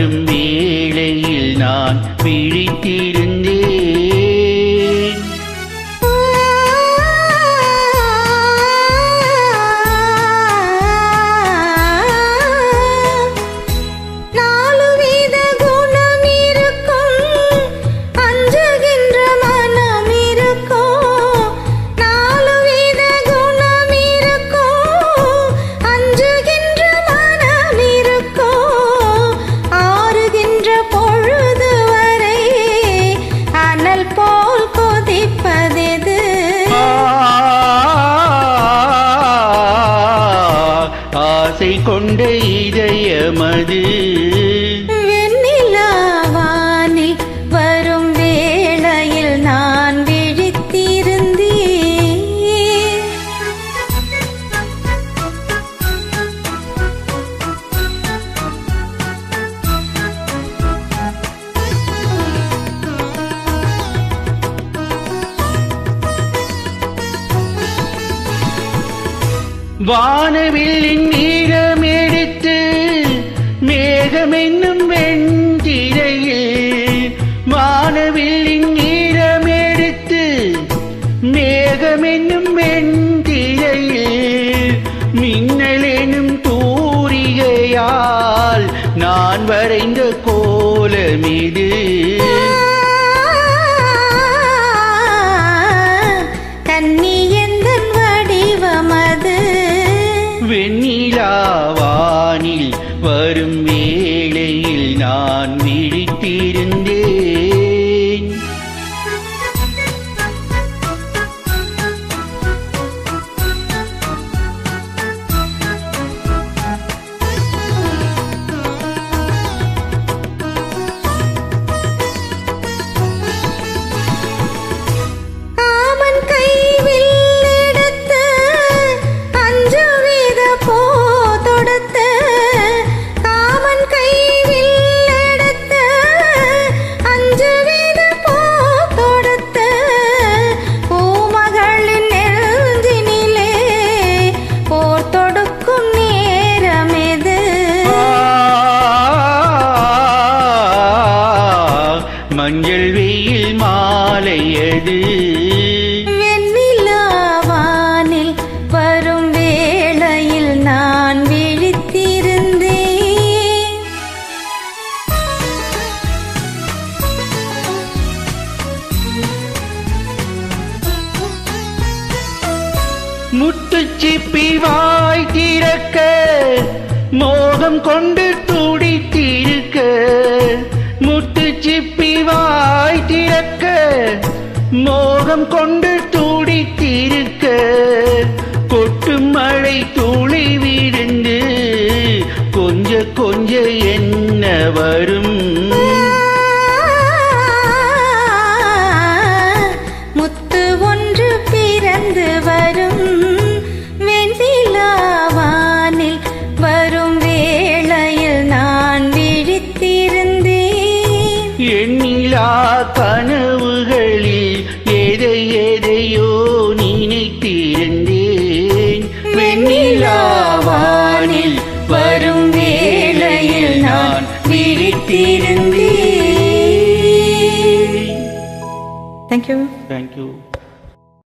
வரும் வேளையில் நான் விழித்திருந்தேன் போல் ஆசை கொண்ட இதயமது. வானவில்லின் நீரம் எடுத்து மேகம் என்னும் வெண்திரையில் வானவில்லின் நீரம் எடுத்து மேகம் என்னும் வெண்திரையில் மின்னலெனும் தூரிகையால் நான் வரைந்த கோலமிது. வரும் வேளையில் நான் விழித்திருந்தேன். மாலையது வெண்ணிலாவானில் வரும் வேளையில் நான் விழித்திருந்தேன். முத்துச்சிப்பி வாய் திறக்க மோகம் கொண்டு துடித்திருக்க. மோகம் கொண்டு விழித்திருந்தேன் தேங்க்யூ தேங்க்யூ